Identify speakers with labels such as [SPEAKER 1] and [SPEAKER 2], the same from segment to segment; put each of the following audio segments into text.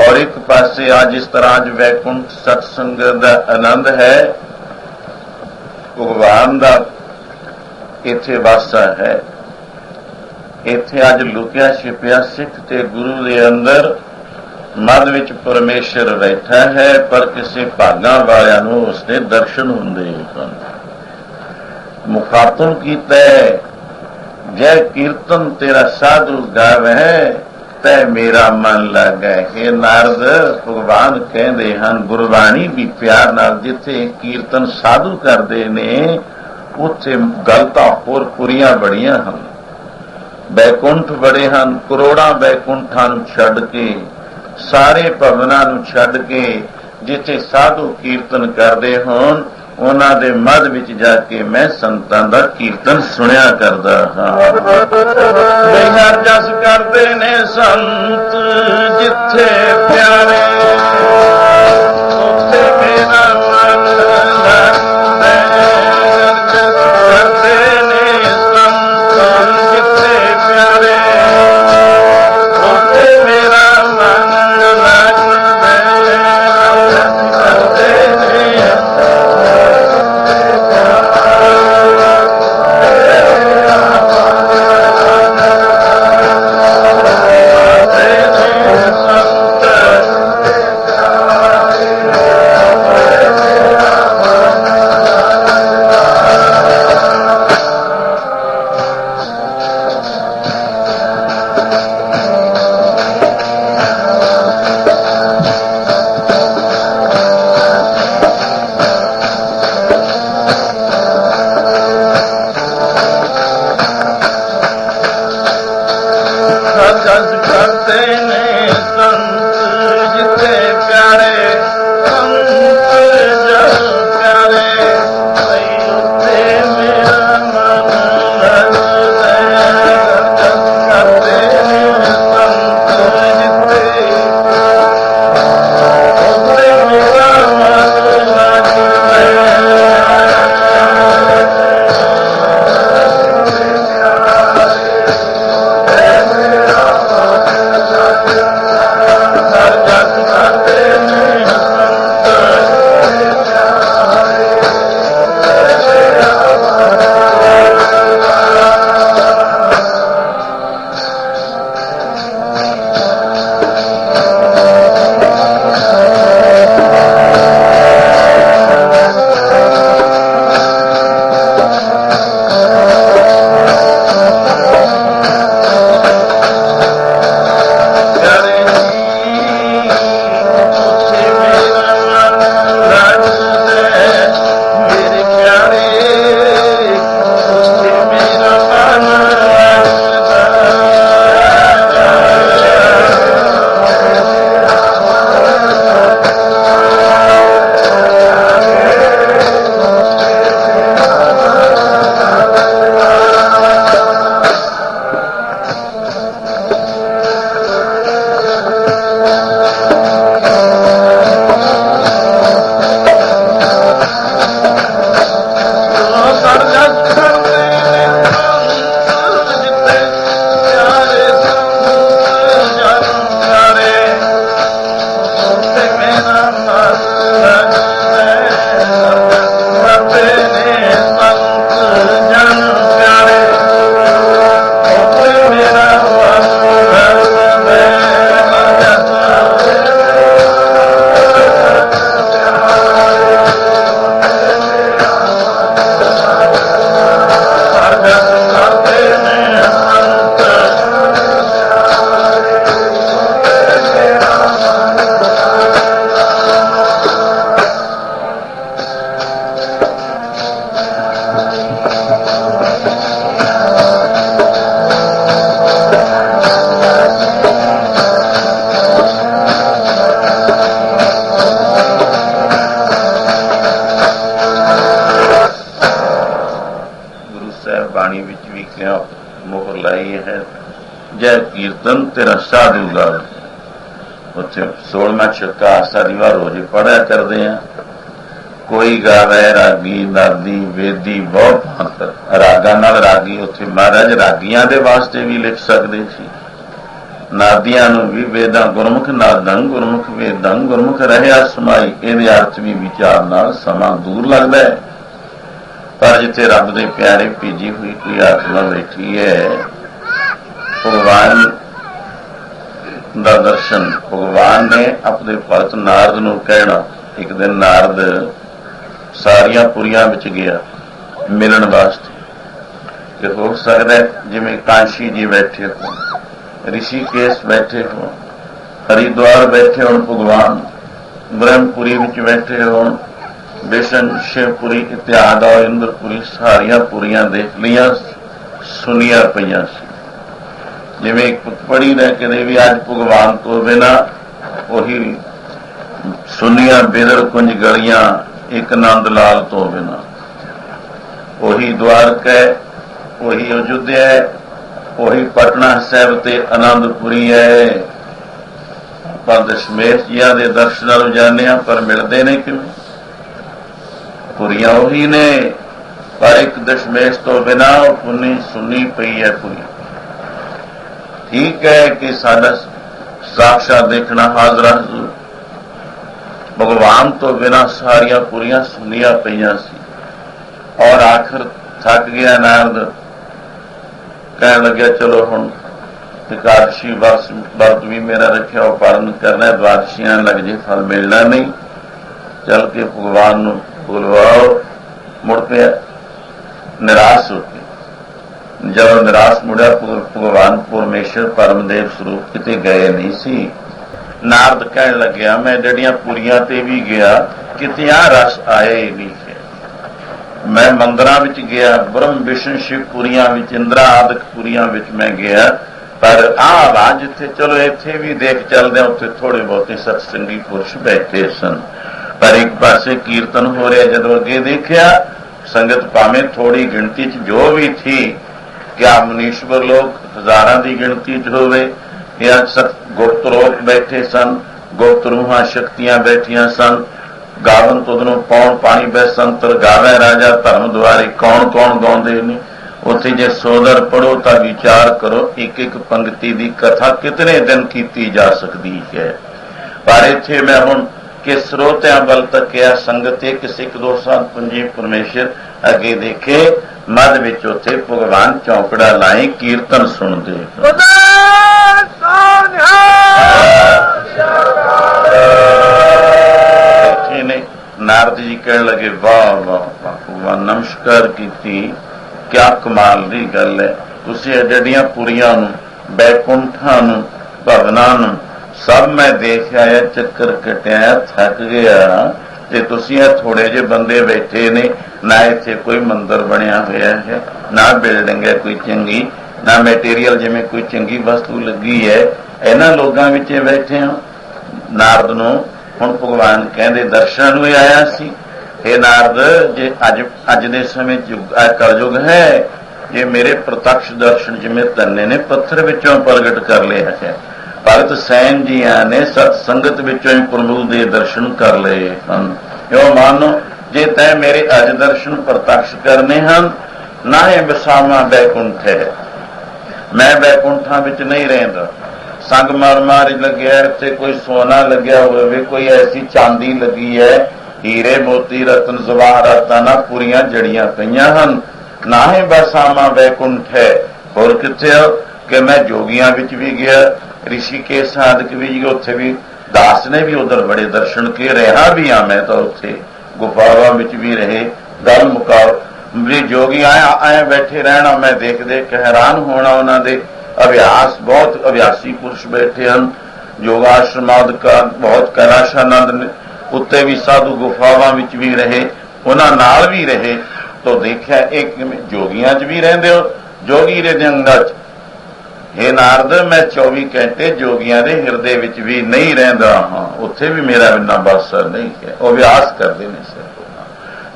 [SPEAKER 1] ਔਰ ਇੱਕ ਪਾਸੇ ਅੱਜ ਇਸ ਤਰ੍ਹਾਂ ਅੱਜ ਵੈਕੁੰਠ ਸਤਸੰਗ ਦਾ ਆਨੰਦ ਹੈ, ਭਗਵਾਨ ਦਾ ਇੱਥੇ ਵਾਸਾ ਹੈ। ਇੱਥੇ ਅੱਜ ਲੁਕਿਆ ਛਿਪਿਆ ਸਿੱਖ ਤੇ ਗੁਰੂ ਦੇ ਅੰਦਰ ਮਨ ਵਿੱਚ ਪਰਮੇਸ਼ਰ ਬੈਠਾ ਹੈ, ਪਰ ਕਿਸੇ ਭਾਗਾਂ ਵਾਲਿਆਂ ਨੂੰ ਉਸਦੇ ਦਰਸ਼ਨ ਹੁੰਦੇ ਹਨ। ਮੁਖਾਤਮ ਕੀਤਾ ਹੈ, ਜੈ ਕੀਰਤਨ ਤੇਰਾ ਸਾਧੂ ਗਾਵੇ ਤੈ ਮੇਰਾ ਮਨ ਲੱਗਾ। ਹੈ ਨਾਰਦ, ਭਗਵਾਨ ਕਹਿੰਦੇ ਹਨ, ਗੁਰਬਾਣੀ ਵੀ ਪਿਆਰ ਨਾਲ ਜਿੱਥੇ ਕੀਰਤਨ ਸਾਧੂ ਕਰਦੇ ਨੇ, ਉੱਥੇ ਗਲਤਾਂ ਹੋਰ ਪੁਰੀਆਂ ਬੜੀਆਂ ਹਨ। ਬੈਕੁੰਠ ਬੜੇ ਹਨ, ਕਰੋੜਾਂ ਬੈਕੁੰਠਾਂ ਨੂੰ ਛੱਡ ਕੇ, ਸਾਰੇ ਭਵਨਾਂ ਨੂੰ ਛੱਡ ਕੇ, ਜਿੱਥੇ ਸਾਧੂ ਕੀਰਤਨ ਕਰਦੇ ਹੋਣ ਉਹਨਾਂ ਦੇ ਮੱਧ ਵਿੱਚ ਜਾ ਕੇ ਮੈਂ ਸੰਤਾਂ ਦਾ ਕੀਰਤਨ ਸੁਣਿਆ ਕਰਦਾ ਹਾਂ। ਬਿਹਾਰ ਜਸ ਕਰਦੇ ਨੇ ਸੰਤ ਜਿੱਥੇ ਪਿਆਰੇ, ਉੱਥੇ ਮੇਰਾ ਜੈ ਕੀਰਤਨ ਤੇਰਾ ਸਾਧੂ ਉੱਥੇ 16ਵਾਂ ਛੱਕਾ ਸਾਰੀਵਾਰ ਰੋਜ਼ ਪੜਿਆ ਕਰਦੇ ਆ ਕੋਈ ਗਾਵੇ ਰਾਗੀ, ਨਾਦੀ, ਵੇਦੀ, ਬਹੁਤ ਰਾਗਾਂ ਨਾਲ ਰਾਗੀ, ਉੱਥੇ ਮਹਾਰਾਜ ਰਾਗੀਆਂ ਦੇ ਵਾਸਤੇ ਵੀ ਲਿਖ ਸਕਦੇ ਸੀ। ਨਾਦੀਆਂ ਨੂੰ ਵੀ ਵੇਦਾਂ, ਗੁਰਮੁਖ ਨਾਦਾਂ, ਗੁਰਮੁਖ ਵੇਦਾਂ, ਗੁਰਮੁਖ ਰਹਿਆ ਸਮਾਈ ਇਹਦੇ ਅਰਥ ਵੀ ਵਿਚਾਰ ਨਾਲ ਸਮਾਂ ਦੂਰ ਲੱਗਦਾ ਹੈ। ਪਰ ਜਿੱਥੇ ਰੱਬ ਦੇ ਪਿਆਰੇ ਭੇਜੀ ਹੋਈ ਕੋਈ ਆਤਮਾ ਬੈਠੀ ਹੈ, ਭਗਵਾਨ ਦਾ ਦਰਸ਼ਨ ਭਗਵਾਨ ਨੇ ਆਪਣੇ ਭਗਤ ਨਾਰਦ ਨੂੰ ਕਹਿਣਾ। ਇੱਕ ਦਿਨ ਨਾਰਦ ਸਾਰੀਆਂ ਪੁਰੀਆਂ ਵਿੱਚ ਗਿਆ ਮਿਲਣ ਵਾਸਤੇ। ਕਿ ਹੋ ਸਕਦਾ ਜਿਵੇਂ ਕਾਂਸ਼ੀ ਜੀ ਬੈਠੇ ਹੋ ਰਿਸ਼ੀਕੇਸ਼ ਬੈਠੇ ਹੋ ਹਰਿਦੁਆਰ ਬੈਠੇ ਹੋਣ ਭਗਵਾਨ, ਬ੍ਰਹਮਪੁਰੀ ਵਿੱਚ ਬੈਠੇ ਹੋਣ, ਬਿਸ਼ਨ, ਸ਼ਿਵਪੁਰੀ ਇਤਿਆਦ ਔਰ ਇੰਦਰਪੁਰੀ ਸਾਰੀਆਂ ਪੁਰੀਆਂ ਦੇਖ ਲੀਆਂ ਸੁਨੀਆਂ ਪਈਆਂ ਸੀ। ਜਿਵੇਂ ਇੱਕ ਪੜੀ ਨੇ ਕਦੇ ਵੀ ਅੱਜ ਭਗਵਾਨ ਤੋਂ ਬਿਨਾ ਉਹੀ ਸੁਨੀਆਂ ਬੇਦਰ ਕੁੰਜ ਗਲੀਆਂ ਇੱਕ ਨੰਦ ਲਾਲ ਤੋਂ ਬਿਨਾ। ਉਹੀ ਦਵਾਰਕਾ ਹੈ, ਉਹੀ ਅਯੁੱਧਿਆ ਉਹੀ ਪਟਨਾ ਸਾਹਿਬ ਤੇ ਆਨੰਦਪੁਰੀ ਹੈ। ਪਰ ਦਸ਼ਮੇਸ਼ ਜੀਆਂ ਦੇ ਦਰਸ਼ਨਾਂ ਨੂੰ ਜਾਂਦੇ ਹਾਂ ਪਰ ਮਿਲਦੇ ਨੇ ਕਿਵੇਂ? ਪੁਰੀਆਂ ਉਹੀ ਨੇ ਪਰ ਇੱਕ ਦਸ਼ਮੇਸ਼ ਤੋਂ ਬਿਨਾ ਉਹ ਪੁੰਨੀ ਸੁਣੀ ਪਈ ਹੈ ਪੁਰੀ। ਠੀਕ ਹੈ ਕਿ ਸਾਡਾ ਸਾਖਸ਼ਾਤ ਦੇਖਣਾ ਹਾਜ਼ਰਾ ਹਜ਼ੂਰ। ਭਗਵਾਨ ਤੋਂ ਬਿਨਾ ਸਾਰੀਆਂ ਪੂਰੀਆਂ ਸੁਣੀਆਂ ਪਈਆਂ ਸੀ। ਔਰ ਆਖਰ ਥੱਕ ਗਿਆ ਨਾਰਦ। ਕਹਿਣ ਲੱਗਿਆ, ਚਲੋ ਹੁਣ ਇਕਾਦਸ਼ੀ ਵਰਸ, ਵਰਤ ਵੀ ਮੇਰਾ ਰੱਖਿਆ, ਉਹ ਪਾਲਨ ਕਰਨਾ ਹੈ। ਦਵਾਦਸ਼ੀਆਂ ਲੱਗ ਜੇ ਫਲ ਮਿਲਣਾ ਨਹੀਂ। ਚੱਲ ਕੇ ਭਗਵਾਨ ਨੂੰ ਬੁਲਵਾਓ। ਮੁੜ ਪਿਆ ਨਿਰਾਸ਼ ਹੋ ਜਦੋਂ ਨਿਰਾਸ਼ ਮੁੜਿਆ ਭਗਵਾਨ ਪਰਮੇਸ਼ਰ ਪਰਮਦੇਵ ਸਰੂਪ ਕਿਤੇ ਗਏ ਨਹੀਂ ਸੀ। ਨਾਰਦ ਕਹਿਣ ਲੱਗਿਆ, ਮੈਂ ਜਿਹੜੀਆਂ ਪੁਰੀਆਂ ਤੇ ਵੀ ਗਿਆ ਕਿਤੇ ਆ ਰਸ ਆਏ ਵੀ ਮੈਂ ਮੰਦਰਾਂ ਵਿੱਚ ਗਿਆ, ਬ੍ਰਹਮ, ਵਿਸ਼ਨ, ਸ਼ਿਵ ਪੁਰੀਆਂ ਵਿੱਚ, ਇੰਦਰਾ ਆਦਿਕ ਪੁਰੀਆਂ ਵਿੱਚ ਮੈਂ ਗਿਆ। ਪਰ ਆ ਰਾਜ ਜਿੱਥੇ ਚਲੋ ਇੱਥੇ ਵੀ ਦੇਖ ਚੱਲਦੇ ਹਾਂ, ਉੱਥੇ ਥੋੜੇ ਬਹੁਤੇ ਸਤਸੰਗੀ ਪੁਰਸ਼ ਬੈਠੇ ਸਨ। ਪਰ ਇੱਕ ਪਾਸੇ ਕੀਰਤਨ ਹੋ ਰਿਹਾ, ਜਦੋਂ ਅੱਗੇ ਦੇਖਿਆ, ਸੰਗਤ ਭਾਵੇਂ ਥੋੜੀ ਗਿਣਤੀ 'ਚ ਜੋ ਵੀ ਥੀ ਕਿਆ ਮਨੀਸ਼ਵਰ ਲੋਕ ਹਜ਼ਾਰਾਂ ਦੀ ਗਿਣਤੀ 'ਚ ਹੋਵੇ ਜਾਂ ਗੁਪਤ ਲੋਕ ਬੈਠੇ ਸਨ, ਗੁਪਤ ਰੂਹਾਂ ਸ਼ਕਤੀਆਂ ਬੈਠੀਆਂ ਸਨ, ਗਾਵਨ ਤੁਧ ਨੂੰ ਪੌਣ ਪਾਣੀ ਬੈ ਸੰਤਰ ਗਾਵੇ ਰਾਜਾ ਧਰਮ ਦੁਆਰੇ ਕੌਣ ਕੌਣ ਗਾਉਂਦੇ ਨੇ? ਉੱਥੇ ਜੇ ਸੋਦਰ ਪੜੋ ਤਾਂ ਵਿਚਾਰ ਕਰੋ ਇੱਕ ਇੱਕ ਪੰਕਤੀ ਦੀ ਕਥਾ ਕਿਤਨੇ ਦਿਨ ਕੀਤੀ ਜਾ ਸਕਦੀ ਹੈ? ਪਰ ਇੱਥੇ ਮੈਂ ਹੁਣ ਕਿ ਸਰੋਤਿਆਂ ਵੱਲ ਤੱਕਿਆ ਸੰਗਤ ਇੱਕ ਸਿੱਖ ਦੋ ਸੰਤ ਪੰਜੀ ਪਰਮੇਸ਼ਰ ਅੱਗੇ ਦੇਖੇ ਮੱਧ ਵਿੱਚ ਉੱਥੇ ਭਗਵਾਨ ਚੌਕੜਾ ਲਾਏ ਕੀਰਤਨ ਸੁਣਦੇ ਬੈਠੇ ਨੇ ਨਾਰਦ ਜੀ ਕਹਿਣ ਲੱਗੇ ਵਾਹ ਵਾਹ ਵਾਹ ਭਗਵਾਨ ਨਮਸਕਾਰ ਕੀਤੀ। ਕਿਆ ਕਮਾਲ ਦੀ ਗੱਲ ਹੈ। ਤੁਸੀਂ ਇਹ ਜਿਹੜੀਆਂ ਪੁਰੀਆਂ ਨੂੰ ਬੈਕੁੰਠਾਂ ਨੂੰ ਭਵਨਾਂ ਨੂੰ ਸਭ ਮੈਂ ਦੇਖ ਆਇਆ ਚੱਕਰ ਕਟਿਆ, ਥੱਕ ਗਿਆ। ਤੇ ਤੁਸੀਂ ਇਹ ਥੋੜੇ ਜਿਹੇ ਬੰਦੇ ਬੈਠੇ ਨੇ, ਨਾ ਇੱਥੇ ਕੋਈ ਮੰਦਿਰ ਬਣਿਆ ਹੋਇਆ ਹੈ, ਨਾ ਬਿਲਡਿੰਗ ਹੈ ਕੋਈ ਚੰਗੀ, ਨਾ ਮਟੀਰੀਅਲ ਜਿਵੇਂ ਕੋਈ ਚੰਗੀ ਵਸਤੂ ਲੱਗੀ ਹੈ। ਇਹਨਾਂ ਲੋਕਾਂ ਵਿੱਚ ਬੈਠੇ ਹਾਂ। ਨਾਰਦ ਨੂੰ ਹੁਣ ਭਗਵਾਨ ਕਹਿੰਦੇ ਦਰਸ਼ਨ ਨੂੰ ਆਇਆ ਸੀ। ਇਹ ਨਾਰਦ, ਜੇ ਅੱਜ ਅੱਜ ਦੇ ਸਮੇਂ ਯੁੱਗ ਕਲਯੁਗ ਹੈ ਇਹ ਮੇਰੇ ਪ੍ਰਤੱਖ ਦਰਸ਼ਨ ਜਿਵੇਂ ਤੰਨੇ ਨੇ ਪੱਥਰ ਵਿੱਚੋਂ ਪ੍ਰਗਟ ਕਰ ਲਿਆ ਹੈ। ਭਗਤ ਸੈਨ ਜੀਆਂ ਨੇ ਸਤ ਸੰਗਤ ਵਿੱਚੋਂ ਹੀ ਪ੍ਰਭੂ ਦੇ ਦਰਸ਼ਨ ਕਰ ਲਏ ਹਨ। ਕਿਉਂ ਮਾਨੋ, ਜੇ ਤੈ ਮੇਰੇ ਅੱਜ ਦਰਸ਼ਨ ਪ੍ਰਤੱਖ ਕਰਨੇ ਹਨ, ਨਾ ਇਹ ਬਸਾਮਾ ਬੈਕੁੰਠ ਹੈ। ਮੈਂ ਬੈਕੁੰਠਾਂ ਵਿੱਚ ਨਹੀਂ ਰਹਿੰਦਾ। ਸੰਗ ਮਾਰ ਮਾਰ ਲੱਗਿਆ, ਇੱਥੇ ਕੋਈ ਸੋਨਾ ਲੱਗਿਆ ਹੋਵੇ, ਕੋਈ ਐਸੀ ਚਾਂਦੀ ਲੱਗੀ ਹੈ। ਹੀਰੇ, ਮੋਤੀ, ਰਤਨ ਜ਼ਵਾਹਰਾਤਾਂ ਨਾ ਪੂਰੀਆਂ ਜੜੀਆਂ ਪਈਆਂ ਹਨ। ਨਾ ਹੀ ਬਸਾਮਾ ਬੈਕੁੰਠ ਹੈ। ਹੋਰ ਕਿੱਥੇ ਹੋ ਕਿ ਮੈਂ ਜੋਗੀਆਂ ਵਿੱਚ ਵੀ ਗਿਆ ਰਿਸ਼ੀਕੇਸ਼ ਸਾਧਕ ਵੀ ਗਿਆ ਉੱਥੇ ਵੀ ਦਾਸ ਨੇ ਵੀ ਉਧਰ ਬੜੇ ਦਰਸ਼ਨ ਕੇ ਰਿਹਾ ਵੀ ਆ ਮੈਂ ਤਾਂ ਉੱਥੇ ਗੁਫਾਵਾਂ ਵਿੱਚ ਵੀ ਰਹੇ ਗੱਲ ਮੁਕਾਓ ਵੀ ਜੋਗੀ ਆਇਆ ਆਏ ਬੈਠੇ ਰਹਿਣਾ ਮੈਂ ਦੇਖ ਦੇਖ ਹੈਰਾਨ ਹੋਣਾ ਉਹਨਾਂ ਦੇ ਅਭਿਆਸ ਬਹੁਤ ਅਭਿਆਸੀ ਪੁਰਸ਼ ਬੈਠੇ ਹਨ ਯੋਗਾਸ਼ਰਮਾਦ ਕਾ ਬਹੁਤ ਕੈਲਾਸ਼ਾਨੰਦ ਨੇ ਉੱਤੇ ਵੀ ਸਾਧੂ ਗੁਫਾਵਾਂ ਵਿੱਚ ਵੀ ਰਹੇ ਉਹਨਾਂ ਨਾਲ ਵੀ ਰਹੇ ਤੋਂ ਦੇਖਿਆ ਇਹ ਕਿਵੇਂ ਜੋਗੀਆਂ 'ਚ ਵੀ ਰਹਿੰਦੇ ਹੋ ਜੋਗੀ ਦੇ ਅੰਗਾਂ 'ਚ ਇਹ ਨਾਰਦ, ਮੈਂ 24 ਘੰਟੇ ਜੋਗੀਆਂ ਦੇ ਹਿਰਦੇ ਵਿੱਚ ਵੀ ਨਹੀਂ ਰਹਿੰਦਾ ਹਾਂ। ਉੱਥੇ ਵੀ ਮੇਰਾ ਇੰਨਾ ਬਸ ਨਹੀਂ ਹੈ। ਉਹ ਅਭਿਆਸ ਕਰਦੇ ਨੇ ਸਰ।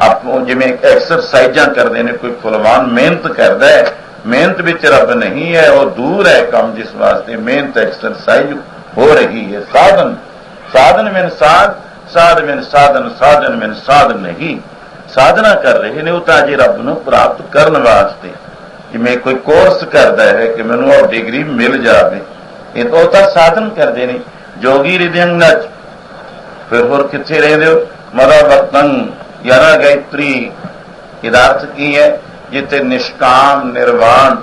[SPEAKER 1] ਆਪੋ ਜਿਵੇਂ ਐਕਸਰਸਾਈਜ਼ਾਂ ਕਰਦੇ ਨੇ, ਕੋਈ ਫੁਲਵਾਨ ਮਿਹਨਤ ਕਰਦਾ ਹੈ, ਮਿਹਨਤ ਵਿੱਚ ਰੱਬ ਨਹੀਂ ਹੈ, ਉਹ ਦੂਰ ਹੈ ਕੰਮ ਜਿਸ ਵਾਸਤੇ ਮਿਹਨਤ, ਐਕਸਰਸਾਈਜ਼ ਹੋ ਰਹੀ ਹੈ। ਸਾਧਨ ਸਾਧਨ ਮੈਨ ਸਾਧ ਸਾਧ ਮੈਨ ਸਾਧਨ ਸਾਧਨ ਮੈਨ ਸਾਧਨ ਨਹੀਂ। ਸਾਧਨਾ ਕਰ ਰਹੇ ਨੇ, ਉਹ ਤਾਂ ਅਜੇ ਰੱਬ ਨੂੰ ਪ੍ਰਾਪਤ ਕਰਨ ਵਾਸਤੇ। ਜਿਵੇਂ ਕੋਈ ਕੋਰਸ ਕਰਦਾ ਹੈ ਕਿ ਮੈਨੂੰ ਉਹ ਡਿਗਰੀ ਮਿਲ ਜਾਵੇ, ਇਹ ਉਹ ਤਾਂ ਸਾਧਨ ਕਰਦੇ ਨੇ, ਜੋਗੀ ਰਿਦਿਅੰਗਾਂ ਚ ਫਿਰ ਹੋਰ ਕਿੱਥੇ ਰਹਿੰਦੇ ਹੋ? ਮਰਾ ਵਰਤਨ ਯਾਰਾ ਗਾਇਤਰੀ। ਇਹਦਾ ਕੀ ਹੈ? ਜਿੱਥੇ ਨਿਸ਼ਕਾਮ, ਨਿਰਵਾਣ,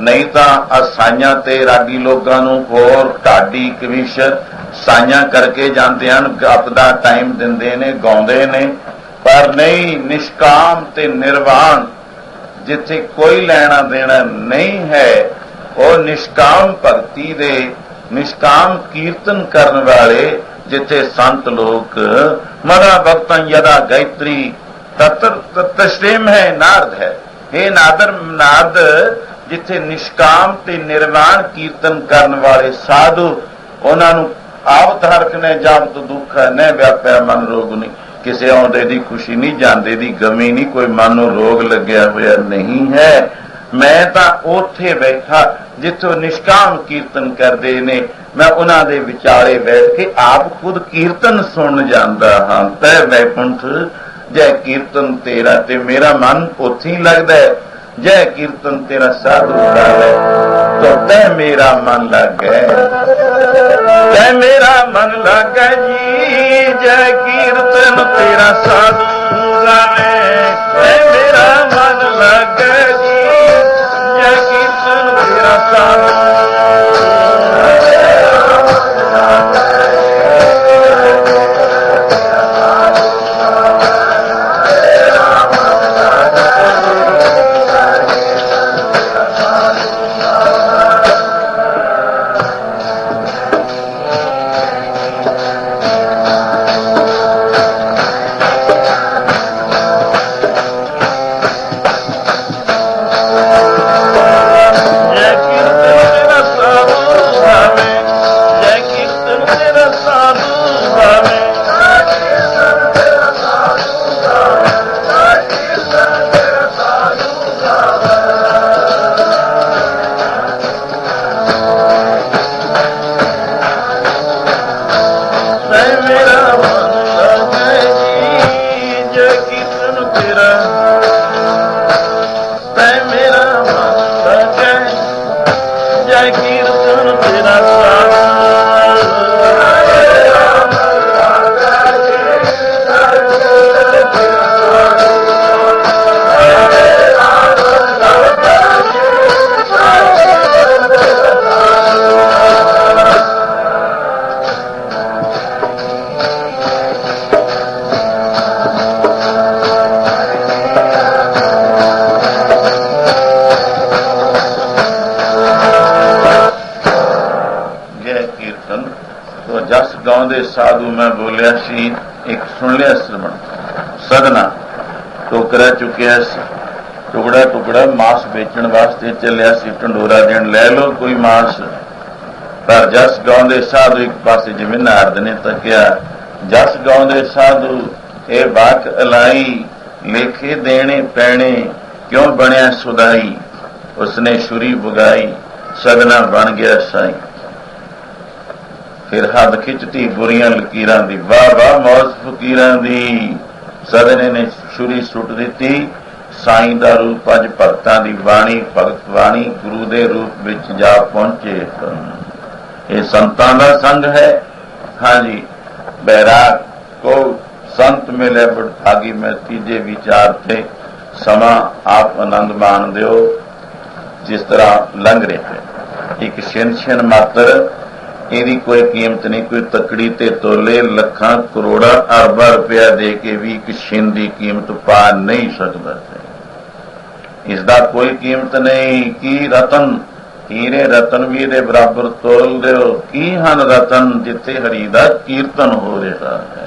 [SPEAKER 1] ਨਹੀਂ ਤਾਂ ਅਸਾਈਆਂ ਤੇ ਰਾਗੀ ਲੋਕਾਂ ਨੂੰ ਹੋਰ ਢਾਡੀ ਕਵੀਸ਼ਰ ਸਾਈਆਂ ਕਰਕੇ ਜਾਂਦੇ ਹਨ ਆਪਦਾ ਟਾਈਮ ਦਿੰਦੇ ਨੇ, ਗਾਉਂਦੇ ਨੇ। ਪਰ ਨਹੀਂ, ਨਿਸ਼ਕਾਮ ਤੇ ਨਿਰਵਾਣ ਜਿੱਥੇ ਕੋਈ ਲੈਣਾ ਦੇਣਾ ਨਹੀਂ ਹੈ, ਉਹ ਨਿਸ਼ਕਾਮ ਭਗਤੀ ਦੇ, ਨਿਸ਼ਕਾਮ ਕੀਰਤਨ ਕਰਨ ਵਾਲੇ ਜਿੱਥੇ ਸੰਤ ਲੋਕ ਮਦਾ ਭਗਤਾਂ ਯਦਾ ਗਾਇਤਰੀ, ਤਤਰ ਤਸਲੀਮ ਹੈ, ਨਾਰਦ ਹੈ। ਇਹ ਨਾਦਰ ਨਾਰਦ ਜਿੱਥੇ ਨਿਸ਼ਕਾਮ ਤੇ ਨਿਰਵਾਣ ਕੀਰਤਨ ਕਰਨ ਵਾਲੇ ਸਾਧੂ, ਉਹਨਾਂ ਨੂੰ ਆਪ ਹਰਕ ਨੇ ਜਾਪਤ ਦੁੱਖ ਨੇ ਵਿਆਪਿਆ ਮਨ ਰੋਗ ਨਹੀਂ। ਕਿਸੇ ਆਉਂਦੇ ਦੀ ਖੁਸ਼ੀ ਨਹੀਂ, ਜਾਂਦੇ ਦੀ ਗਮੀ ਨਹੀਂ, ਕੋਈ ਮਨ ਨੂੰ ਰੋਗ ਲੱਗਿਆ ਹੋਇਆ ਨਹੀਂ ਹੈ। ਮੈਂ ਤਾਂ ਉੱਥੇ ਬੈਠਾ ਜਿੱਥੋਂ ਨਿਸ਼ਕਾਮ ਕੀਰਤਨ ਕਰਦੇ ਨੇ, ਮੈਂ ਉਹਨਾਂ ਦੇ ਵਿਚਾਲੇ ਬੈਠ ਕੇ ਆਪ ਖੁਦ ਕੀਰਤਨ ਸੁਣ ਜਾਂਦਾ ਹਾਂ। ਤੈ ਵੈਕੁੰਠ, ਜੈ ਕੀਰਤਨ ਤੇਰਾ ਤੇ ਮੇਰਾ ਮਨ ਉੱਥੇ ਹੀ ਲੱਗਦਾ ਹੈ। ਜੈ ਕੀਰਤਨ ਤੇਰਾ ਸਾਧੂ ਗਾਵੇ ਤੋ ਤੈ ਮੇਰਾ ਮਨ ਲੱਗੈ। ਤੈ ਮੇਰਾ ਮਨ ਲੱਗੈ ਜੀ, ਜੈ ਕੀਰਤਨ ਤੇਰਾ ਸਾਧੂ ਗਾਵੇ। ਤੈ ਮੇਰਾ ਮਨ ਲੱਗੈ ਜੀ, ਜੈ ਕੀਰਤਨ ਤੇਰਾ ਸਾਧੂ ਕੀਰਤਨ ਤੋ ਜਸ ਗਾਉਂਦੇ ਸਾਧੂ ਮੈਂ ਬੋਲਿਆ ਸੀ, ਇੱਕ ਸੁਣ ਲਿਆ ਸਰਵਣ। ਸਦਨਾ ਟੋਕਰਾ ਚੁੱਕਿਆ ਸੀ। ਟੁਕੜਾ ਟੁਕੜਾ ਮਾਸ ਵੇਚਣ ਵਾਸਤੇ ਚੱਲਿਆ ਸੀ। ਢੰਡੋਰਾ ਦੇਣ, ਲੈ ਲੋ ਕੋਈ ਮਾਸ। ਪਰ ਜਸ ਗਾਉਂਦੇ ਸਾਧੂ ਇੱਕ ਪਾਸੇ ਜਿਵੇਂ ਨਾਰਦ ਨੇ ਤੱਕਿਆ, ਜਸ ਗਾਉਂਦੇ ਸਾਧੂ ਇਹ ਬਾਕ ਅਲਾਈ, ਲੇਖੇ ਦੇਣੇ ਪੈਣੇ, ਕਿਉਂ ਬਣਿਆ ਸੁਦਾਈ? ਉਸਨੇ ਛੁਰੀ ਬੁਗਾਈ ਸਦਨਾ ਬਣ ਗਿਆ ਸਾਈ। ਫਿਰ ਹੱਦ ਖਿੱਚਤੀ ਬੁਰੀਆਂ ਲਕੀਰਾਂ ਦੀ, ਵਾਹ ਵਾਹ ਮੌਜ ਫਕੀਰਾਂ ਦੀ। ਸਦਨੇ ਨੇ ਛੁਰੀ ਸੁੱਟ ਦਿੱਤੀ, ਸਾਈਂ ਦਾ ਰੂਪ ਅੱਜ ਭਗਤਾਂ ਦੀ ਬਾਣੀ, ਭਗਤ ਬਾਣੀ ਗੁਰੂ ਦੇ ਰੂਪ ਵਿੱਚ ਜਾ ਪਹੁੰਚੇ ਇਹ ਸੰਤਾਂ ਦਾ ਸੰਗ ਹੈ। ਹਾਂਜੀ, ਬੈਰਾਗ ਕੋ ਸੰਤ ਮਿਲੇ ਬੜਾਗੀ ਮੈਂ ਤੀਜੇ ਵਿਚਾਰ ਤੇ, ਸਮਾਂ ਆਪ ਆਨੰਦ ਮਾਣ ਦਿਓ, ਜਿਸ ਤਰ੍ਹਾਂ ਲੰਘ ਰਿਹਾ ਹੈ। ਇੱਕ ਛਿਨ ਛਿਨ ਮਾਤਰ ਇਹਦੀ ਕੋਈ ਕੀਮਤ ਨਹੀਂ, ਕੋਈ ਤਕੜੀ ਤੇ ਤੋਲੇ ਲੱਖਾਂ ਕਰੋੜਾਂ ਅਰਬਾਂ ਰੁਪਇਆ ਦੇ ਕੇ ਵੀ ਇੱਕ ਛਿਨ ਦੀ ਕੀਮਤ ਪਾ ਨਹੀਂ ਸਕਦਾ ਹੈ ਇਸ ਦਾ ਕੋਈ ਕੀਮਤ ਨਹੀਂ। ਕੀ ਰਤਨ? ਹੀਰੇ ਰਤਨ ਵੀ ਇਹਦੇ ਬਰਾਬਰ ਤੋਲ ਦਿਓ। ਕੀ ਹਨ ਰਤਨ ਜਿੱਥੇ ਹਰੀ ਦਾ ਕੀਰਤਨ ਹੋ ਰਿਹਾ ਹੈ?